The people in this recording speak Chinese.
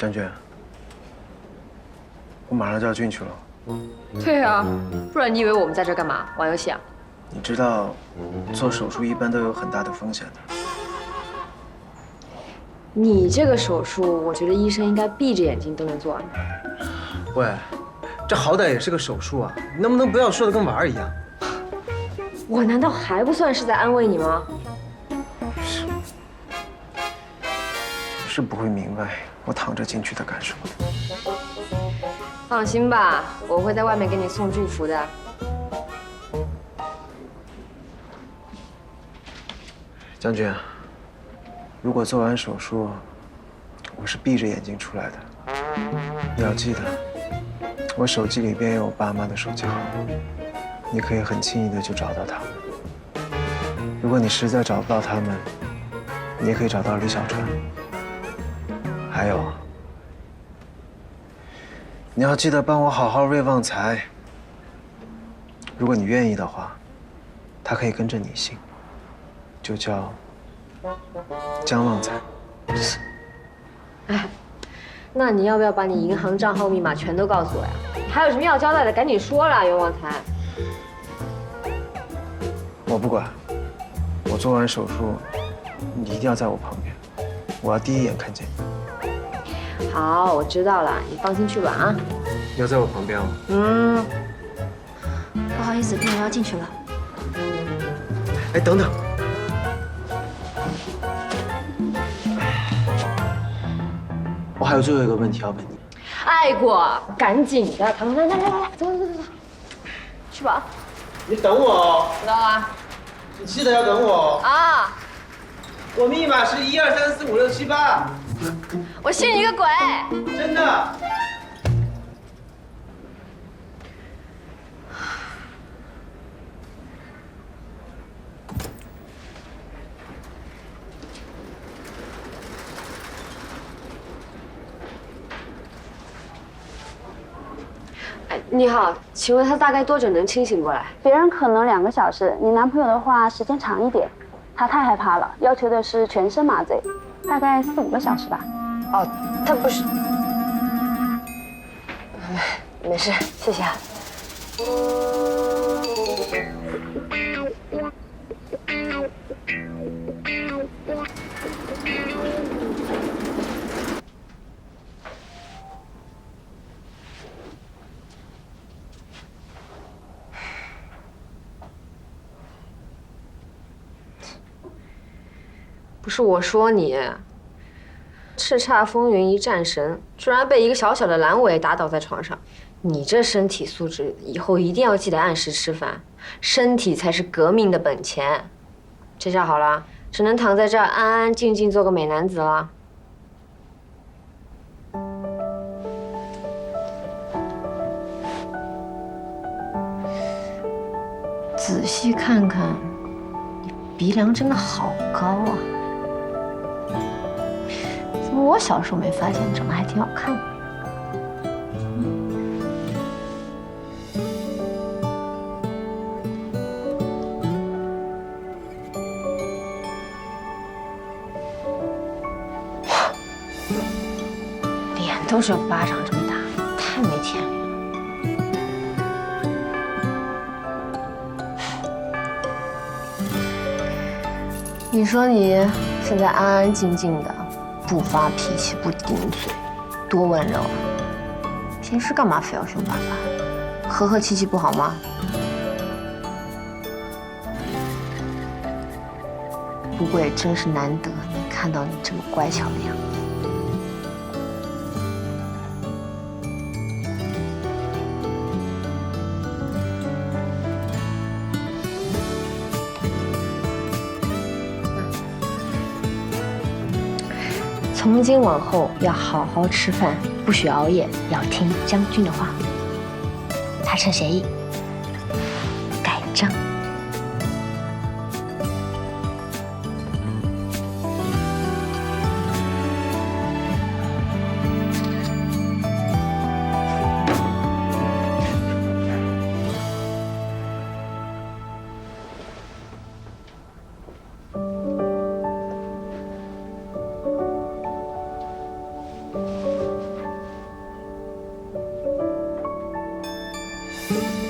将军，我马上就要进去了。对啊，不然你以为我们在这干嘛？玩游戏啊？你知道，做手术一般都有很大的风险的。你这个手术，我觉得医生应该闭着眼睛都能做完。喂，这好歹也是个手术啊，能不能不要说的跟玩儿一样？我难道还不算是在安慰你吗？是不会明白我躺着进去的感受的。放心吧，我会在外面给你送祝福的。将军，如果做完手术，我是闭着眼睛出来的，你要记得，我手机里边有我爸妈的手机号，你可以很轻易的就找到他们。如果你实在找不到他们，你也可以找到李小川。还有，你要记得帮我好好喂旺财。如果你愿意的话，他可以跟着你姓。就叫江旺财。哎，那你要不要把你银行账号密码全都告诉我呀？还有什么要交代的，赶紧说了，袁旺财。我不管，我做完手术，你一定要在我旁边，我要第一眼看见你。好，我知道了，你放心去吧啊。要在我旁边哦。嗯。不好意思，病人要进去了。哎，等等。我还有最后一个问题要问你。爱过，赶紧的，来来来来来，走走走走，去吧。你等我哦。知道啊。你记得要等我啊。我密码是一二三四五六七八。我信你个鬼！真的。你好，请问他大概多久能清醒过来？别人可能两个小时，你男朋友的话时间长一点。他太害怕了，要求的是全身麻醉，大概四五个小时吧。哦，他不是，没事，谢谢啊。不是我说你，叱咤风云一战神，居然被一个小小的阑尾打倒在床上。你这身体素质，以后一定要记得按时吃饭，身体才是革命的本钱。这下好了，只能躺在这儿安安静静做个美男子了。仔细看看，你鼻梁真的好高啊！我小时候没发现，长得还挺好看的？脸都是巴掌这么大，太没天理了。你说你现在安安静静的，不发脾气，不顶嘴，多温柔啊！平时干嘛非要凶巴巴？和和气气不好吗？不过也真是难得能看到你这么乖巧的样子。从今往后要好好吃饭，不许熬夜，要听将军的话。达成协议，盖章。了。